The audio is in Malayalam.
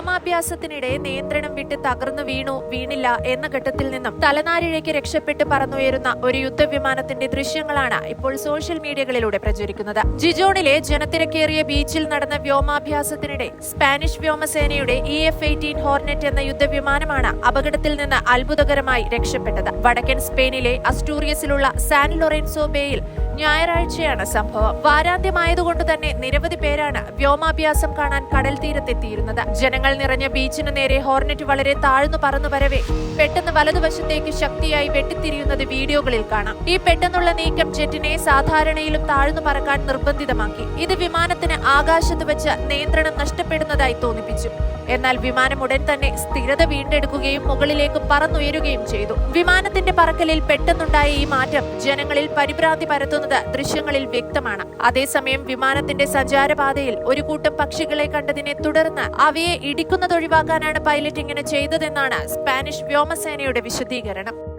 വ്യോമാഭ്യാസത്തിനിടെ നിയന്ത്രണം വിട്ട് തകർന്നു വീണു വീണില്ല എന്ന ഘട്ടത്തിൽ നിന്നും തലനാരിഴയ്ക്ക് രക്ഷപ്പെട്ട് പറന്നുയരുന്ന ഒരു യുദ്ധവിമാനത്തിന്റെ ദൃശ്യങ്ങളാണ് ഇപ്പോൾ സോഷ്യൽ മീഡിയകളിലൂടെ പ്രചരിക്കുന്നത്. ജിജോണിലെ ജനത്തിരക്കേറിയ ബീച്ചിൽ നടന്ന വ്യോമാഭ്യാസത്തിനിടെ സ്പാനിഷ് വ്യോമസേനയുടെ ഇ എഫ് എയ്റ്റീൻ ഹോർനെറ്റ് എന്ന യുദ്ധവിമാനമാണ് അപകടത്തിൽ നിന്ന് അത്ഭുതകരമായി രക്ഷപ്പെട്ടത്. വടക്കൻ സ്പെയിനിലെ അസ്റ്റൂറിയസിലുള്ള സാൻ ലൊറൻസോ ബേയിൽ ഞായറാഴ്ചയാണ് സംഭവം. വാരാന്ത്യമായതുകൊണ്ട് തന്നെ നിരവധി പേരാണ് വ്യോമാഭ്യാസം കാണാൻ കടൽ തീരത്തെത്തിയിരുന്നത്. ജനങ്ങൾ നിറഞ്ഞ ബീച്ചിനു നേരെ ഹോർണറ്റ് വളരെ താഴ്ന്നു പറന്നു വരവേ പെട്ടെന്ന് വലതുവശത്തേക്ക് ശക്തിയായി വെട്ടിത്തിരിയുന്നത് വീഡിയോകളിൽ കാണാം. ഈ പെട്ടെന്നുള്ള നീക്കം ജെറ്റിനെ സാധാരണയിലും താഴ്ന്നു പറക്കാൻ നിർബന്ധിതമാക്കി. ഇത് വിമാനത്തിന് ആകാശത്ത് വെച്ച് നിയന്ത്രണം നഷ്ടപ്പെടുന്നതായി തോന്നിപ്പിച്ചു. എന്നാൽ വിമാനം ഉടൻ തന്നെ സ്ഥിരത വീണ്ടെടുക്കുകയും മുകളിലേക്ക് പറന്നുയരുകയും ചെയ്തു. വിമാനത്തിന്റെ പറക്കലിൽ പെട്ടെന്നുണ്ടായ ഈ മാറ്റം ജനങ്ങളിൽ പരിഭ്രാന്തി പരത്തുന്നത് ദൃശ്യങ്ങളിൽ വ്യക്തമാണ്. അതേസമയം വിമാനത്തിന്റെ സഞ്ചാരപാതയിൽ ഒരു കൂട്ടം പക്ഷികളെ കണ്ടതിനെ തുടർന്ന് അവയെ ഇടിക്കുന്നതൊഴിവാക്കാനാണ് പൈലറ്റ് ഇങ്ങനെ ചെയ്തതെന്നാണ് സ്പാനിഷ് വ്യോമസേനയുടെ വിശദീകരണം.